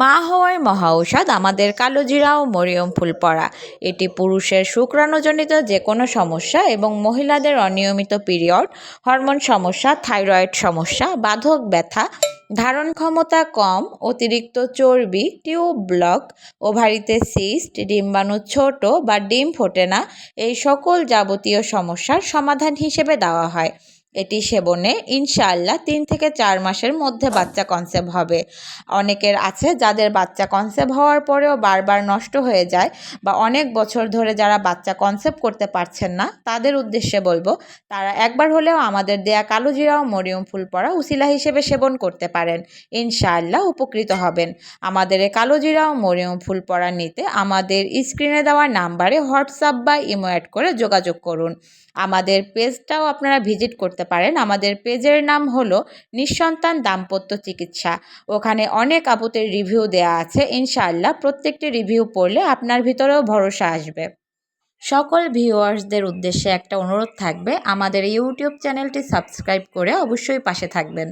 মা হওয়ার মহা ঔষধ, আমাদের কালোজিরা ও মরিয়ম ফুল পড়া। এটি পুরুষের শুক্রাণুজনিত যে কোনো সমস্যা এবং মহিলাদের অনিয়মিত পিরিয়ড, হরমোন সমস্যা, থাইরয়েড সমস্যা, বাধক ব্যথা, ধারণ ক্ষমতা কম, অতিরিক্ত চর্বি, টিউব ব্লক, ওভারিতে সিস্ট, ডিম্বাণু ছোট বা ডিম ফোটে না, এই সকল যাবতীয় সমস্যার সমাধান হিসেবে দেওয়া হয়। এটি সেবনে ইনশাআল্লাহ তিন থেকে চার মাসের মধ্যে বাচ্চা কনসেপ্ট হবে। অনেকের আছে যাদের বাচ্চা কনসেপ্ট হওয়ার পরেও বারবার নষ্ট হয়ে যায় বা অনেক বছর ধরে যারা বাচ্চা কনসেপ্ট করতে পারছেন না, তাদের উদ্দেশ্যে বলব, তারা একবার হলেও আমাদের দেয়া কালো জিরা ও মরিয়ম ফুল পড়া উসিলা হিসেবে সেবন করতে পারেন। ইনশাআল্লাহ উপকৃত হবেন। আমাদের এই কালো জিরা ও মরিয়ম ফুল পড়া নিতে আমাদের স্ক্রিনে দেওয়া নাম্বারে হোয়াটসঅ্যাপ বা ইমো অ্যাড করে যোগাযোগ করুন। আমাদের পেজটাও আপনারা ভিজিট করতে পারেন, আমাদের পেজের নাম হলো নিঃসন্তান দাম্পত্য চিকিৎসা। ওখানে অনেক আপুতের রিভিউ দেয়া আছে। ইনশাআল্লাহ প্রত্যেকটি রিভিউ পড়লে আপনার ভিতরেও ভরসা আসবে। সকল ভিউয়ার্সদের উদ্দেশ্যে একটা অনুরোধ থাকবে, আমাদের ইউটিউব চ্যানেলটি সাবস্ক্রাইব করে অবশ্যই পাশে থাকবেন।